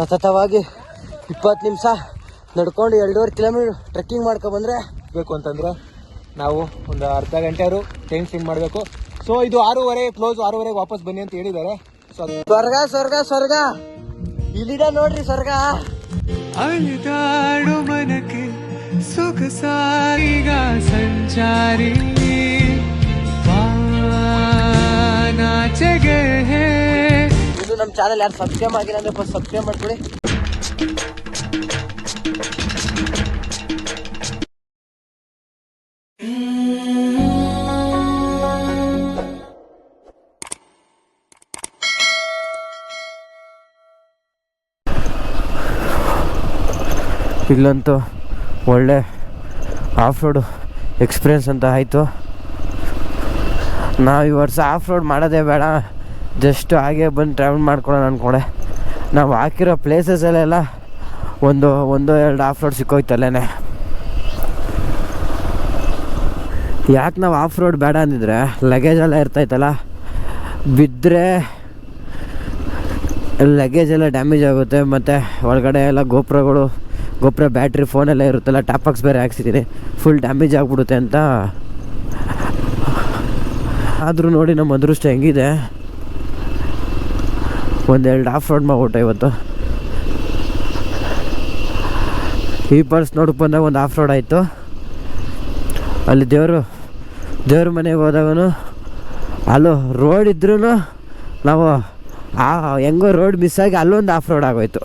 ಸತತವಾಗಿ ಇಪ್ಪತ್ತು ನಿಮಿಷ ನಡ್ಕೊಂಡು ಎರಡೂವರೆ ಕಿಲೋಮೀಟರ್ ಟ್ರೆಕ್ಕಿಂಗ್ ಮಾಡ್ಕೊಬಂದ್ರೆ ಬೇಕು ಅಂತಂದ್ರೆ ನಾವು ಒಂದು ಅರ್ಧ ಗಂಟೆ ಅವರು ಟೈಮ್ ಸ್ಪೆಂಡ್ ಮಾಡಬೇಕು. ಸೊ ಇದು ಆರೂವರೆ ಕ್ಲೋಸ್ ಆರೂವರೆಗೆ ವಾಪಸ್ ಬನ್ನಿ ಅಂತ ಹೇಳಿದ್ದಾರೆ. ಸೊ ಸ್ವರ್ಗ ಸ್ವರ್ಗ ಸ್ವರ್ಗ. ಇಲ್ಲಿದೆ ನೋಡ್ರಿ ಸ್ವರ್ಗ. ಅಳಿದಾಡು ಮನಕ್ಕೆ ಸಾರಿಗ ಸಂಚಾರಿ ನಮ್ಮ ಚಾನಲ್ ಯಾರು ಸಬ್ಸ್ಕ್ರೈಬ್ ಆಗಿಲ್ಲ ಅಂದ್ರೆ ಫಸ್ಟ್ ಸಬ್ಸ್ಕ್ರೈಬ್ ಮಾಡ್ಕೊಳ್ಳಿ. ಇಲ್ಲಂತೂ ಒಳ್ಳೆ ಆಫ್ ರೋಡು ಎಕ್ಸ್ಪೀರಿಯನ್ಸ್ ಅಂತ ಆಯಿತು. ನಾವು ಈ ವರ್ಷ ಆಫ್ ರೋಡ್ ಮಾಡೋದೇ ಬೇಡ. ಜಸ್ಟ್ ಹಾಗೆ ಬಂದು ಟ್ರಾವೆಲ್ ಮಾಡ್ಕೊಳ್ಳೋಣ ಅಂದ್ಕೊಂಡೆ ನಾವು ಹಾಕಿರೋ ಪ್ಲೇಸಸಲ್ಲೆಲ್ಲ ಒಂದು ಒಂದು, ಎರಡು ಆಫ್ ರೋಡ್ ಸಿಕ್ಕೋಯ್ತಲ್ಲೇ ಯಾಕೆ ನಾವು ಆಫ್ ರೋಡ್ ಬೇಡ ಅಂದಿದ್ರೆ ಲಗೇಜ್ ಎಲ್ಲ ಇರ್ತೈತಲ್ಲ ಬಿದ್ದರೆ ಲಗೇಜ್ ಎಲ್ಲ ಡ್ಯಾಮೇಜ್ ಆಗುತ್ತೆ, ಮತ್ತು ಒಳಗಡೆ ಎಲ್ಲ ಗೋಪುರಗಳು, ಗೋಪುರ ಬ್ಯಾಟ್ರಿ ಫೋನೆಲ್ಲ ಇರುತ್ತಲ್ಲ ಟಾಪಾಕ್ಸ್ ಬೇರೆ ಹಾಕ್ಸಿದ್ದೀನಿ ಫುಲ್ ಡ್ಯಾಮೇಜ್ ಆಗಿಬಿಡುತ್ತೆ ಅಂತ. ಆದರೂ ನೋಡಿ ನಮ್ಮ ಅದೃಷ್ಟ ಹೆಂಗಿದೆ. ಒಂದೆರಡು ಆಫ್ ರೋಡ್ ಮಾಡ್ಬಿಟ್ಟೆ ಇವತ್ತು. ಈ ಪರ್ಸ್ ನೋಡಕ್ಕೆ ಬಂದಾಗ ಒಂದು ಆಫ್ ರೋಡ್ ಆಯಿತು. ಅಲ್ಲಿ ದೇವರು, ದೇವ್ರ ಮನೆಗೆ ಹೋದಾಗನು ಅಲ್ಲೂ ರೋಡ್ ಇದ್ರೂ ನಾವು ಆ ಹೆಂಗೋ ರೋಡ್ ಮಿಸ್ ಆಗಿ ಅಲ್ಲೊಂದು ಆಫ್ ರೋಡ್ ಆಗೋಯ್ತು.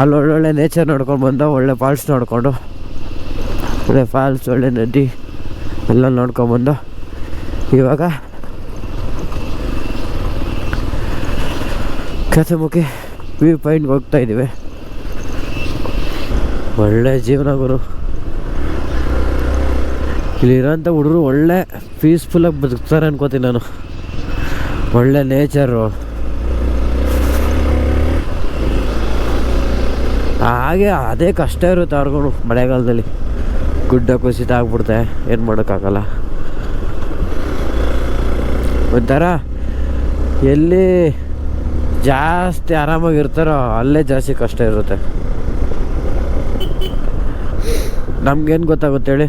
ಅಲ್ಲಿ ಒಳ್ಳೊಳ್ಳೆ ನೇಚರ್ ನೋಡ್ಕೊಂಡು ಬಂದ, ಒಳ್ಳೆ ಫಾಲ್ಸ್ ನೋಡಿಕೊಂಡು, ಒಳ್ಳೆ ಫಾಲ್ಸ್ ಒಳ್ಳೆ ನದಿ ಎಲ್ಲ ನೋಡ್ಕೊಂಡ್ಬಂದು ಇವಾಗ ಕಥಮುಖಿ ವ್ಯೂ ಪಾಯಿಂಟ್ಗೆ ಹೋಗ್ತಾ ಇದ್ದೀವಿ. ಒಳ್ಳೆ ಜೀವನ ಗುರು. ಇಲ್ಲಿರೋಂಥ ಹುಡುಗರು ಒಳ್ಳೆ ಪೀಸ್ಫುಲ್ಲಾಗಿ ಬದುಕ್ತಾರೆ ಅನ್ಕೋತೀನಿ ನಾನು. ಒಳ್ಳೆ ನೇಚರು ಹಾಗೆ ಅದೇ ಕಷ್ಟ ಇರುತ್ತೆ ಅವ್ರಿಗೂ ಮಳೆಗಾಲದಲ್ಲಿ. ಗುಡ್ಡ ಕುಸಿತ ಆಗ್ಬಿಡುತ್ತೆ, ಏನು ಮಾಡೋಕ್ಕಾಗಲ್ಲ. ಒಂಥರ ಎಲ್ಲಿ ಜಾಸ್ತಿ ಆರಾಮಾಗಿರ್ತಾರೋ ಅಲ್ಲೇ ಜಾಸ್ತಿ ಕಷ್ಟ ಇರುತ್ತೆ. ನಮ್ಗೇನು ಗೊತ್ತಾಗುತ್ತೆ ಹೇಳಿ,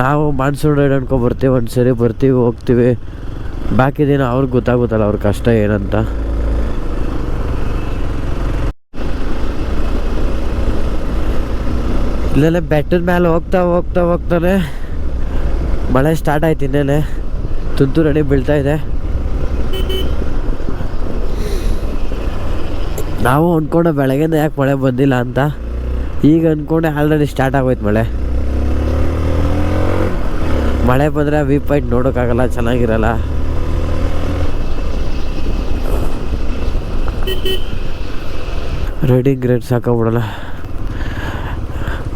ನಾವು ಮಾನ್ಸೂನ್ ರೈಡ್ ಅನ್ಕೊಂಡು ಬರ್ತೀವಿ ಒಂದು ಸರಿ ಬರ್ತೀವಿ, ಹೋಗ್ತೀವಿ. ಬಾಕಿ ದಿನ ಅವ್ರಿಗೆ ಗೊತ್ತಾಗುತ್ತಲ್ಲ ಅವ್ರ ಕಷ್ಟ ಏನಂತ. ಇಲ್ಲೆಲ್ಲ ಬೆಟ್ಟದ ಮೇಲೆ ಹೋಗ್ತಾ ಹೋಗ್ತಾ ಹೋಗ್ತಾನೆ, ಮಳೆ ಸ್ಟಾರ್ಟ್ ಆಯ್ತು ಇನ್ನೇನೆ. ತುಂತುರು ಅಡಿ ಬೀಳ್ತಾ ಇದೆ. ನಾವು ಅಂದ್ಕೊಂಡೆ ಬೆಳಗ್ಗೆ ಯಾಕೆ ಮಳೆ ಬಂದಿಲ್ಲ ಅಂತ. ಈಗ ಅಂದ್ಕೊಂಡೆ ಆಲ್ರೆಡಿ ಸ್ಟಾರ್ಟ್ ಆಗೋಯ್ತು ಮಳೆ. ಮಳೆ ಬಂದರೆ ವಿ ಪಾಯಿಂಟ್ ನೋಡೋಕ್ಕಾಗಲ್ಲ, ಚೆನ್ನಾಗಿರಲ್ಲ. ರೈಡಿಂಗ್ ರೇಟ್ ಸಾಕಾಗ್ಬಿಡಲ್ಲ.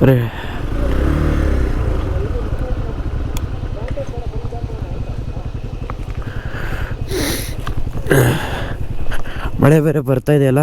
ರೇ ಮಳೆ ಬೇರೆ ಬರ್ತಾ ಇದೆಯಲ್ಲ?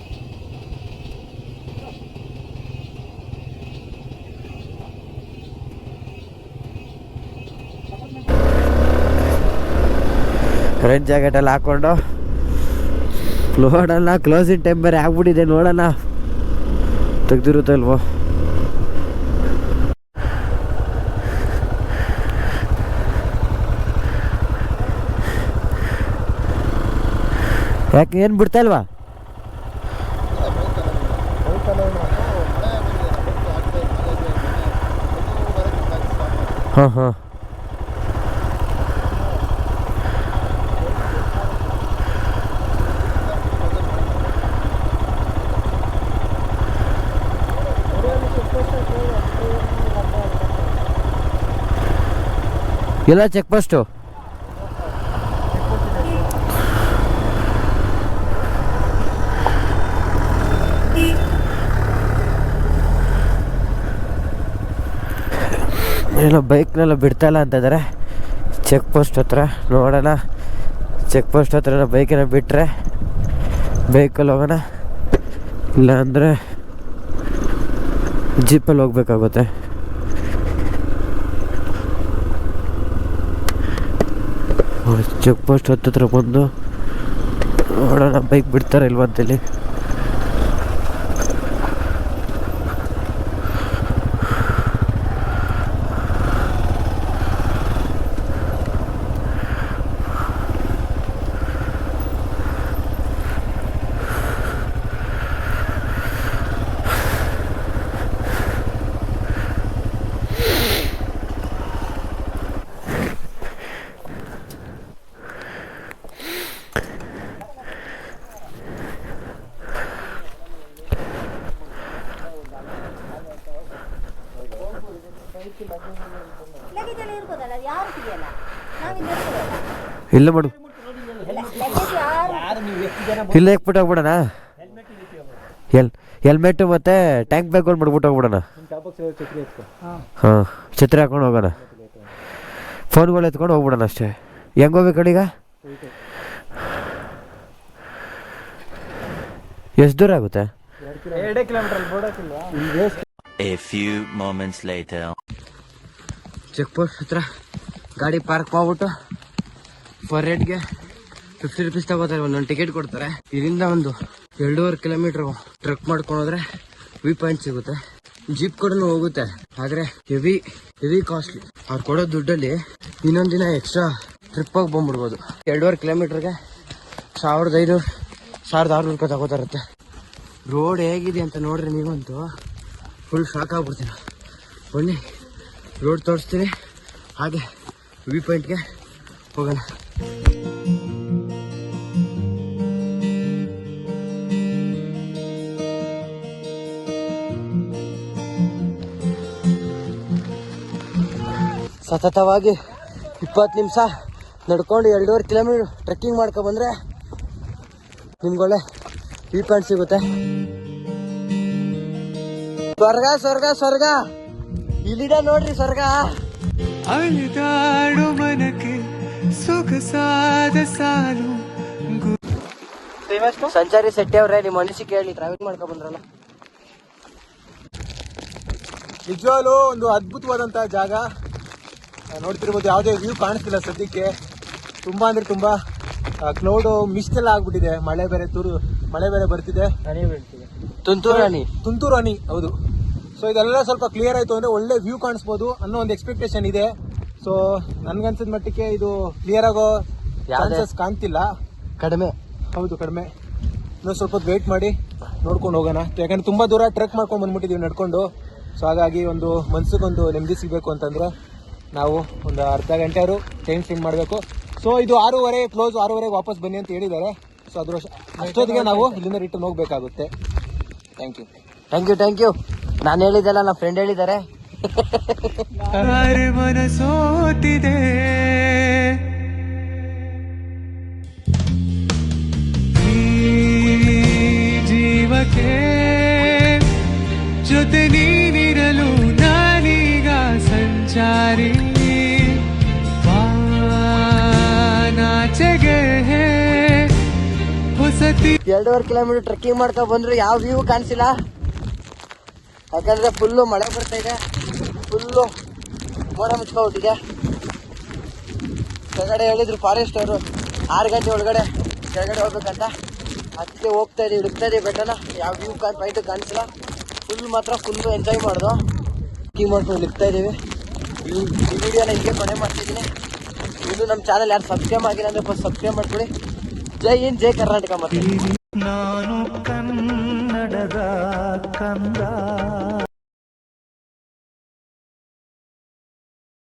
ರೆಡ್ ಜಾಕೆಟಲ್ಲಿ ಹಾಕ್ಕೊಂಡು ನೋಡೋಣ ಕ್ಲೋಸಿಂಗ್ ಟೈಮ್ ಬೇರೆ ಆಗ್ಬಿಟ್ಟಿದೆ ನೋಡೋಣ ತೆಗ್ದಿರುತ್ತಲ್ವೋ ಯಾಕೆ, ಏನು ಬಿಡ್ತಾ ಇಲ್ವಾ? ಹಾಂ ಹಾಂ. ಎಲ್ಲ ಚೆಕ್ ಪೋಸ್ಟು ಏನೋ ಬೈಕ್ನೆಲ್ಲ ಬಿಡ್ತಾಯಿಲ್ಲ ಅಂತ ಇದ್ದಾರೆ ಚೆಕ್ ಪೋಸ್ಟ್ ಹತ್ರ ನೋಡೋಣ. ಚೆಕ್ ಪೋಸ್ಟ್ ಹತ್ರ ಬೈಕನ್ನ ಬಿಟ್ಟರೆ ಬೈಕಲ್ಲಿ ಹೋಗೋಣ. ಇಲ್ಲ ಅಂದರೆ ಜೀಪಲ್ಲಿ ಹೋಗ್ಬೇಕಾಗುತ್ತೆ. ಚೆಕ್ ಪೋಸ್ಟ್ ಹತ್ತತ್ರ ಬಂದು ನೋಡೋಣ ಬೈಕ್ ಬಿಡ್ತಾರೆ ಇಲ್ವಾ ಇಲ್ಲ ಮಾಡು. ಲಗೇಜ್ ಯಾರು ಇಲ್ಲ ಹೋಗ್ಬಿಡೋಣ? ಎಲ್ ಹೆಲ್ಮೆಟ್ ಮತ್ತೆ ಟ್ಯಾಂಕ್ ಬ್ಯಾಗ್ಗಳು ಮಾಡ್ಬಿಟ್ಟು ಹೋಗ್ಬಿಡೋಣ. ಹಾಂ, ಛತ್ರಿ ಹಾಕೊಂಡು ಹೋಗೋಣ. ಫೋನ್ಗಳು ಎತ್ಕೊಂಡು ಹೋಗ್ಬಿಡೋಣ ಅಷ್ಟೇ. ಹೆಂಗೆ ಹೋಗ್ಬೇಕು ಈಗ? ಎಷ್ಟು ದೂರ ಆಗುತ್ತೆ? ಎರಡೇ kilometre A few moments later. Check post ಹತ್ರ ಗಾಡಿ ಪಾರ್ಕ್ ಮಾಡ್ಬಿಟ್ಟು ಫರ್ ರೇಟ್ಗೆ ಫಿಫ್ಟಿ ರುಪೀಸ್ ತಗೋತಾರೆ. ಒಂದೊಂದು ಟಿಕೆಟ್ ಕೊಡ್ತಾರೆ. ಇದರಿಂದ ಒಂದು ಎರಡೂವರೆ ಕಿಲೋಮೀಟರ್ ಟ್ರಕ್ ಮಾಡ್ಕೊಂಡು ಹೋದ್ರೆ ವ್ಯೂ ಪಾಯಿಂಟ್ ಸಿಗುತ್ತೆ. ಜೀಪ್ ಕೂಡ ಹೋಗುತ್ತೆ. ಆದರೆ ಹೆವಿ ಹೆವಿ ಕಾಸ್ಟ್ಲಿ ಅವ್ರು ಕೊಡೋ ದುಡ್ಡಲ್ಲಿ ಇನ್ನೊಂದು ದಿನ ಎಕ್ಸ್ಟ್ರಾ ಟ್ರಿಪ್ ಹೋಗಿ ಬಂದ್ಬಿಡ್ಬೋದು. ಎರಡೂವರೆ ಕಿಲೋಮೀಟ್ರಿಗೆ ಸಾವಿರದ ಐನೂರು, ಸಾವಿರದ ಆರುನೂರು ರೂಪಾಯಿ ತಗೋತಾರತ್ತೆ ರೋಡ್ ಹೇಗಿದೆ ಅಂತ ನೋಡ್ರಿ ನೀವಂತೂ. ಫುಲ್ ಶಾಕ್ ಆಗ್ಬಿಡ್ತೀನಿ. ಬನ್ನಿ ರೋಡ್ ತೋರಿಸ್ತೀನಿ. ಹಾಗೆ ವ್ಯೂ ಪಾಯಿಂಟ್ಗೆ ಹೋಗೋಣ. ಸತತವಾಗಿ ಇಪ್ಪತ್ತು ನಿಮಿಷ ನಡ್ಕೊಂಡು ಎರಡೂವರೆ ಕಿಲೋಮೀಟರ್ ಟ್ರೆಕ್ಕಿಂಗ್ ಮಾಡ್ಕೊ ಬಂದ್ರೆ ನಿಮ್ಗೊಳ್ಳೆ ಈ ಪಾಯಿಂಟ್ ಸಿಗುತ್ತೆ. ಸ್ವರ್ಗ ಸ್ವರ್ಗ ಸ್ವರ್ಗ. ಇಲ್ಲಿದೆ ನೋಡ್ರಿ ಸ್ವರ್ಗ. ಅಳಿದಾಡು ಮನಕ್ಕೆ ಸೊಗಸಾದ ಸಾಲು. ಸಂಚಾರಿ ಸೆಟ್ಟಿ ಅವ್ರೆ ನಿಮ್ಮ ಮನಸ್ಸಿಗೆ ಕೇಳಿ ಟ್ರಾವೆಲ್ ಮಾಡ್ಕೊ ಬಂದ್ರಲ್ಲ. ನಿಜವಾಗ್ಲೂ ಒಂದು ಅದ್ಭುತವಾದಂಥ ಜಾಗ. ನೋಡ್ತಿರ್ಬೋದು ಯಾವುದೇ ವ್ಯೂ ಕಾಣಿಸ್ತಿಲ್ಲ ಸದ್ಯಕ್ಕೆ. ತುಂಬಾ ಅಂದ್ರೆ ತುಂಬಾ ಕ್ಲೌಡು ಮಿಸ್ಟ್ ಎಲ್ಲ ಆಗ್ಬಿಟ್ಟಿದೆ. ಮಳೆ ಬೇರೆ ತುರು ಮಳೆ ಬೇರೆ ಬರ್ತಿದೆ. ತುಂತುರು ರಾಣಿ ತುಂತುರು ಹನಿ ಹೌದು. ಸೊ ಇದೆಲ್ಲ ಸ್ವಲ್ಪ ಕ್ಲಿಯರ್ ಆಯ್ತು ಅಂದ್ರೆ ಒಳ್ಳೆ ವ್ಯೂ ಕಾಣಿಸ್ಬೋದು ಅನ್ನೋ ಒಂದು ಎಕ್ಸ್ಪೆಕ್ಟೇಷನ್ ಇದೆ. ಸೊ ನನ್ಗನ್ಸಿದ ಮಟ್ಟಿಗೆ ಇದು ಕ್ಲಿಯರ್ ಆಗೋ ಚಾನ್ಸಸ್ ಕಾಣ್ತಿಲ್ಲ. ಕಡಿಮೆ. ಹೌದು ಕಡಿಮೆ. ಇನ್ನೊಂದು ಸ್ವಲ್ಪ ವೇಟ್ ಮಾಡಿ ನೋಡ್ಕೊಂಡು ಹೋಗೋಣ. ಯಾಕಂದ್ರೆ ತುಂಬಾ ದೂರ ಟ್ರೆಕ್ ಮಾಡ್ಕೊಂಡು ಬಂದ್ಬಿಟ್ಟಿದ್ದೀವಿ ನಡ್ಕೊಂಡು. ಸೊ ಹಾಗಾಗಿ ಒಂದು ಮನ್ಸಿಗೊಂದು ನೆಮ್ಮದಿ ಸಿಗಬೇಕು ಅಂತಂದ್ರೆ ನಾವು ಒಂದು ಅರ್ಧ ಗಂಟೆ ಅವರು ಟೈಮ್ ಸ್ಪೆಂಡ್ ಮಾಡಬೇಕು. ಸೊ ಇದು ಆರೂವರೆ ಕ್ಲೋಸ್ ಆರೂವರೆಗೆ ವಾಪಸ್ ಬನ್ನಿ ಅಂತ ಹೇಳಿದ್ದಾರೆ. ಸೊ ಅದ್ರ ಅಷ್ಟೊತ್ತಿಗೆ ನಾವು ಇಲ್ಲಿಂದ ರಿಟರ್ನ್ ಹೋಗಬೇಕಾಗುತ್ತೆ. Thank you thank you thank you ನಾನು ಹೇಳಿದ್ದಲ್ಲ ನಮ್ಮ ಫ್ರೆಂಡ್ ಹೇಳಿದ್ದಾರೆ. ಮನಸೋತಿದೆ? ಈ ಜೀವಕ್ಕೆ ಜೊತೆ ನೀನಿರಲು ನಾನೀಗ ಸಂಚಾರಿ. ಎರಡೂವರೆ ಕಿಲೋಮೀಟರ್ ಟ್ರೆಕ್ಕಿಂಗ್ ಮಾಡ್ಕೊ ಬಂದ್ರು ಯಾವ ವ್ಯೂ ಕಾಣಿಸಿಲ್ಲ. ಯಾಕಂದ್ರೆ ಫುಲ್ಲು ಮಳೆ ಬರ್ತಾ ಇದೆ. ಫುಲ್ಲು ಮೋಡ ಮುಚ್ಕೊಂಡ್ಬಿಟ್ಟಿದೆ. ಕೆಳಗಡೆ ಹೇಳಿದ್ರು ಫಾರೆಸ್ಟ್ ಅವರು, ಆರು ಗಂಟೆ ಒಳಗಡೆ ಕೆಳಗಡೆ ಹೋಗ್ಬೇಕಂತ. ಅದಕ್ಕೆ ಹೋಗ್ತಾ ಇದೀವಿ ಹುಡುಕ್ತಾ ಇದೀವಿ ಬೆಟ್ಟನ. ಯಾವ ವ್ಯೂ ಕಾಣ್ ಕಾಣಿಸಿಲ್ಲ. ಫುಲ್ ಮಾತ್ರ ಫುಲ್ಲು ಎಂಜಾಯ್ ಮಾಡ್ದು. ಕೀ ಮಾಡ್ಕೊಂಡು ಹುಡುಕ್ತಾ ಇದೀವಿ. ಈ ವಿಡಿಯೋನ ಹಿಂಗೆ ಕೊನೆ ಮಾಡ್ತಿದ್ದೀನಿ ಇದು ನಮ್ಮ ಚಾನಲ್ ಯಾರು ಸಬ್ಸ್ಕ್ರೈಬ್ ಆಗಿಲ್ಲ ಅಂದ್ರೆ ಫಸ್ಟ್ ಸಬ್ಸ್ಕ್ರೈಬ್ ಮಾಡ್ಕೊಳ್ಳಿ. ಜೈ ಹಿಂದ್, ಜೈ ಕರ್ನಾಟಕ ಮತ್ತೆ. ನಾನು நடதா கந்தா.